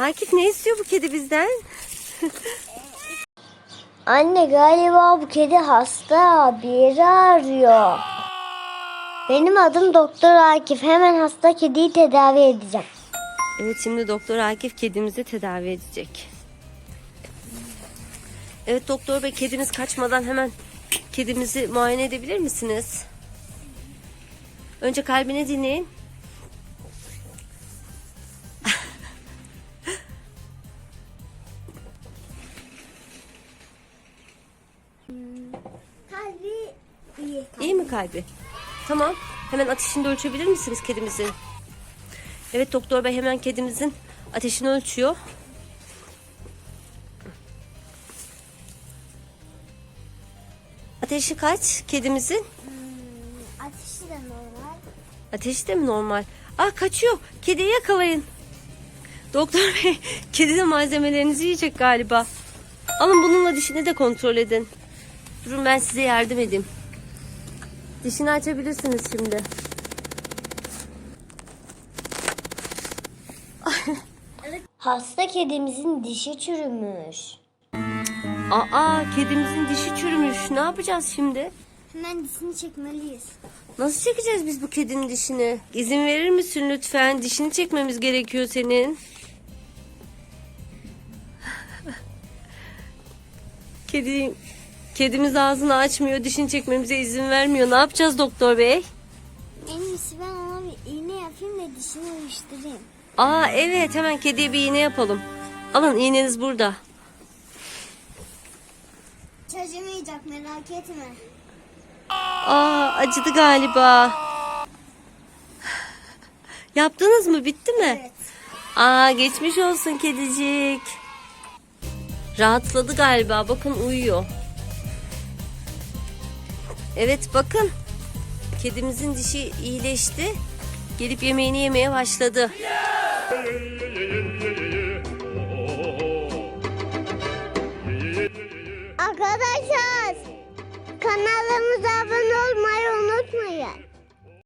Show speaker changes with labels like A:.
A: Akif ne istiyor bu kedi bizden?
B: Anne galiba bu kedi hasta. Bir yeri arıyor. Benim adım Doktor Akif. Hemen hasta kediyi tedavi edeceğim.
A: Evet şimdi doktor Akif kedimizi tedavi edecek. Evet doktor bey kedimiz kaçmadan hemen kedimizi muayene edebilir misiniz? Önce kalbini dinleyin.
B: Kalbi iyi.
A: İyi mi kalbi? Tamam. Hemen ateşini de ölçebilir misiniz kedimizin? Evet doktor bey hemen kedimizin ateşini ölçüyor. Ateşi kaç kedimizin?
B: Ateşi de normal.
A: Ateşi de mi normal? Ah kaçıyor. Kediyi yakalayın. Doktor bey kedinin malzemelerinizi yiyecek galiba. Alın bununla dişini de kontrol edin. Durun ben size yardım edeyim. Dişini açabilirsiniz şimdi.
B: Hasta kedimizin dişi çürümüş.
A: Aa kedimizin dişi çürümüş. Ne yapacağız şimdi?
B: Hemen dişini çekmeliyiz.
A: Nasıl çekeceğiz biz bu kedinin dişini? İzin verir misin lütfen? Dişini çekmemiz gerekiyor senin. Kedi, kedimiz ağzını açmıyor, dişini çekmemize izin vermiyor. Ne yapacağız doktor bey?
B: En iyisi ben ona bir iğne yapayım da dişini uyuşturayım.
A: Aa evet hemen kediye bir iğne yapalım. Alın iğneniz burada.
B: Çözemeyecek merak etme.
A: Aa acıdı galiba. Yaptınız mı? Bitti mi?
B: Evet.
A: Aa geçmiş olsun kedicik. Rahatladı galiba. Bakın uyuyor. Evet bakın. Kedimizin dişi iyileşti. Gelip yemeğini yemeye başladı. Arkadaşlar kanalımıza abone olmayı